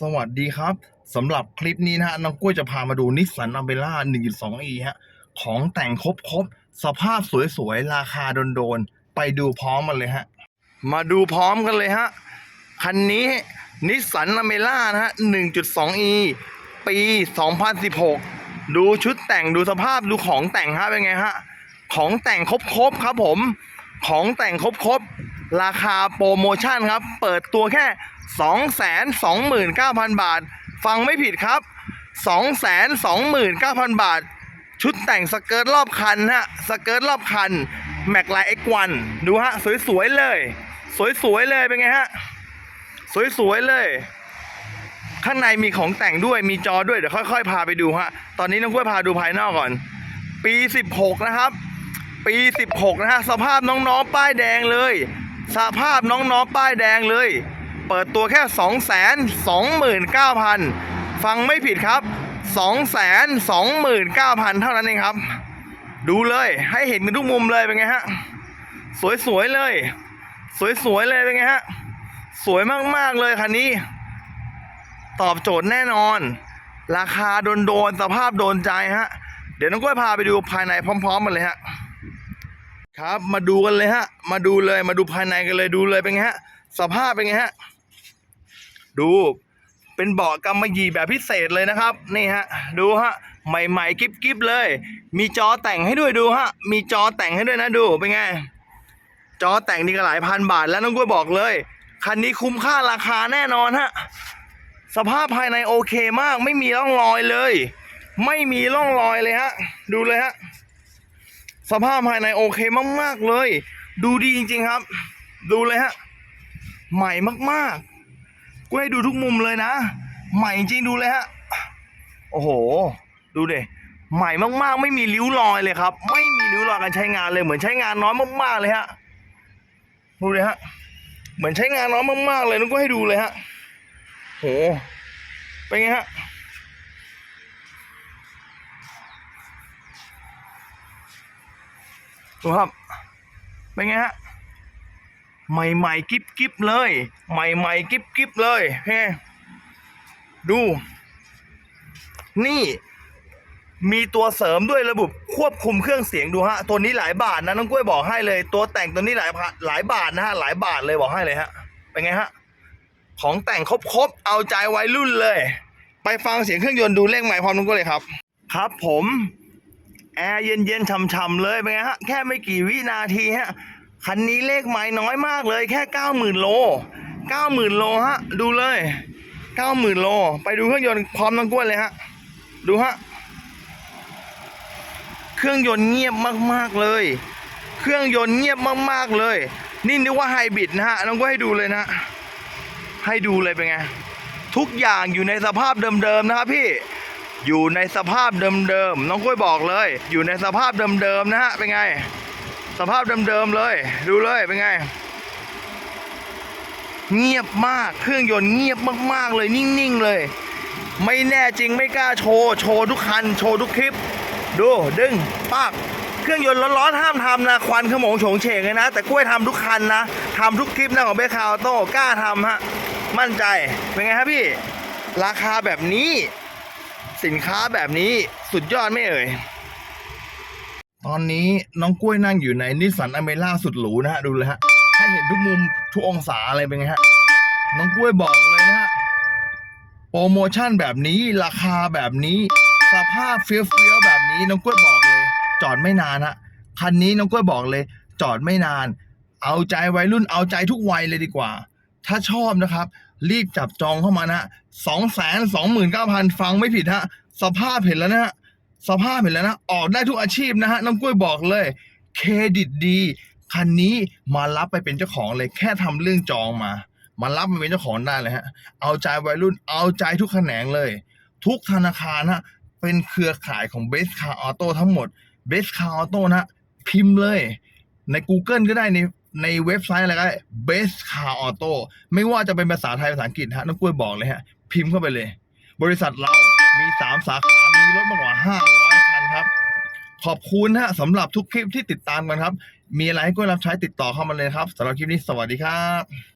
สวัสดีครับสำหรับคลิปนี้นะฮะน้องกล้วยจะพามาดูนิสสันอัมเบล่า 1.2e ฮะของแต่งครบๆสภาพสวยๆ ราคาโดนๆ ไปดูพร้อมกันเลยฮะ มาดูพร้อมกันเลยฮะ คันนี้นิสสันอเมล่านะฮะ 1.2e ปี 2016 ดูชุดแต่งดูสภาพดูของแต่งฮะเป็นไงฮะ ของแต่งครบๆครับผม ของแต่งครบๆร ราคาโปรโมชั่นครับ เปิดตัวแค่ 229,000 บาท ฟังไม่ผิดครับ 229,000 บาท ชุดแต่งสเกิร์ตรอบคันฮะ สเกิร์ตรอบคัน แม็กไลเอ็กวันดูฮะ สวย ๆ เลย สวย ๆ เลย เป็นไงฮะ สวย ๆ เลย ข้างในมีของแต่งด้วยมีจอด้วย เดี๋ยวค่อย ๆ พาไปดูฮะ ตอนนี้น้องกล้วยพาดูภายนอกก่อน ปี 16 นะครับ ปี 16 นะฮะ สภาพน้อง ๆ ป้ายแดงเลย สภาพน้องๆป้ายแดงเลย เปิดตัวแค่ 229,000 ฟังไม่ผิดครับ 229,000 เท่านั้นเองครับ ดูเลยให้เห็นกันทุกมุมเลยเป็นไงฮะ สวยๆเลย สวยๆเลยเป็นไงฮะ สวยมากๆเลยคันนี้ ตอบโจทย์แน่นอน ราคาโดนๆสภาพโดนใจฮะ เดี๋ยวน้องกล้วยพาไปดูภายในพร้อมๆกันเลยฮะ ครับมาดูกันเลยฮะ มาดูเลยมาดูภายในกันเลยดูเลยเป็นไงฮะ สภาพเป็นไงฮะ ดูเป็นเบาะกำมะหยี่แบบพิเศษเลยนะครับ นี่ฮะ ดูฮะ ใหม่ๆกิ๊บๆเลย มีจอแต่งให้ด้วยดูฮะ มีจอแต่งให้ด้วยนะดูเป็นไง จอแต่งนี่ก็หลายพันบาทแล้วน้องกล้วยบอกเลย คันนี้คุ้มค่าราคาแน่นอนฮะ สภาพภายในโอเคมาก ไม่มีร่องรอยเลย ไม่มีร่องรอยเลยฮะ ดูเลยฮะ สภาพภายในโอเคมาก ๆ เลย ดูดีจริง ๆครับ ดูเลยฮะ ใหม่มากๆกูให้ดูทุกมุมเลยนะ ใหม่จริงดูเลยฮะ โอ้โห ดูเดใหม่มากๆ ไม่มีริ้วรอยเลยครับ ไม่มีริ้วรอยการใช้งานเลย เหมือนใช้งานน้อยมากๆเลยฮะ ดูเลยฮะ เหมือนใช้งานน้อยมากๆเลยนุกก็ให้ดูเลยฮะ โห เป็นไงฮะ ดูครับ เป็นไงฮะ ใหม่ๆ กิ๊บกิ๊บเลย ใหม่ๆ กิ๊บกิ๊บเลยเฮ้ดู นี่ มีตัวเสริมด้วยระบบควบคุมเครื่องเสียงดูฮะ ตัวนี้หลายบาทนะน้องกล้วยบอกให้เลย ตัวแต่งตัวนี้หลายหลายบาทนะฮะ หลายบาทเลยบอกให้เลยฮะ เป็นไงฮะ ของแต่งครบๆ เอาใจวัยรุ่นเลย ไปฟังเสียงเครื่องยนต์ดูเลขใหม่พร้อมน้องกล้วยเลยครับ ครับผม แอร์เย็นๆช่ำๆเลยเป็นไงฮะแค่ไม่กี่วินาทีฮะคันนี้เลขไม้น้อยมากเลยแค่เก้าหมื่นโลเก้าหมื่นโลฮะดูเลยเก้าหมื่นโล ไปดูเครื่องยนต์พร้อมน้องกล้วยเลยฮะดูฮะเครื่องยนต์เงียบมากๆเลย เครื่องยนต์เงียบมากๆเลย นี่นึกว่าไฮบริดนะฮะน้องกล้วยให้ดูเลยนะ ให้ดูเลยเป็นไง ทุกอย่างอยู่ในสภาพเดิมๆนะครับพี่ อยู่ในสภาพเดิมๆน้องกล้วยบอกเลย อยู่ในสภาพเดิมๆนะฮะเป็นไง สภาพเดิมๆเลย ดูเลยเป็นไง เงียบมากเครื่องยนต์เงียบมากๆเลยนิ่งๆเลย ไม่แน่จริงไม่กล้าโชว์โชว์ทุกคันโชว์ทุกคลิป ดูดึงปากเครื่องยนต์ร้อนๆห้ามทำนะควันขโมงโฉงเฉงเลยนะ แต่กล้วยทำทุกคันนะทำทุกคลิปนะของเบคาออโต้กล้าทำฮะมั่นใจเป็นไงครับพี่ ราคาแบบนี้ สินค้าแบบนี้สุดยอดไม่เอ่ย ตอนนี้น้องกล้วยนั่งอยู่ในนิสสันอเมร่าสุดหรูนะฮะ ดูเลยฮะ ให้เห็นทุกมุมทุกองศาอะไรเป็นไงฮะ น้องกล้วยบอกเลยนะฮะ โปรโมชั่นแบบนี้ราคาแบบนี้ สภาพเฟี้ยวๆแบบนี้น้องกล้วยบอกเลย จอดไม่นานฮะ คันนี้น้องกล้วยบอกเลย จอดไม่นาน เอาใจวัยรุ่นเอาใจทุกวัยเลยดีกว่า ถ้าชอบนะครับ รีบจับจองเข้ามานะสองแสนสองหมื่นเก้าพันฟังไม่ผิดฮะสภาพเห็นแล้วนะฮะสภาพเห็นแล้วนะ ออกได้ทุกอาชีพนะฮะน้องกล้วยบอกเลย เครดิตดี คันนี้มารับไปเป็นเจ้าของเลยแค่ทำเรื่องจองมา มารับมาเป็นเจ้าของได้เลยฮะ เอาใจวัยรุ่น เอาใจทุกแขนงเลย ทุกธนาคารฮะเป็นเครือข่ายของ Best Car Auto ทั้งหมด Best Car Auto นะฮะพิมพ์เลย ใน Google ก็ได้ใน ในเว็บไซต์อะไรก็ได้ Best Car Auto ไม่ว่าจะเป็นภาษาไทยภาษาอังกฤษฮะน้องกล้วยบอกเลยฮะ พิมพ์เข้าไปเลย บริษัทเรามี 3 สาขา มีรถมากกว่า 500 คันครับ ขอบคุณฮะสำหรับทุกคลิปที่ติดตามกันครับ มีอะไรให้กล้วยรับใช้ติดต่อเข้ามาเลยครับสำหรับคลิปนี้สวัสดีครับ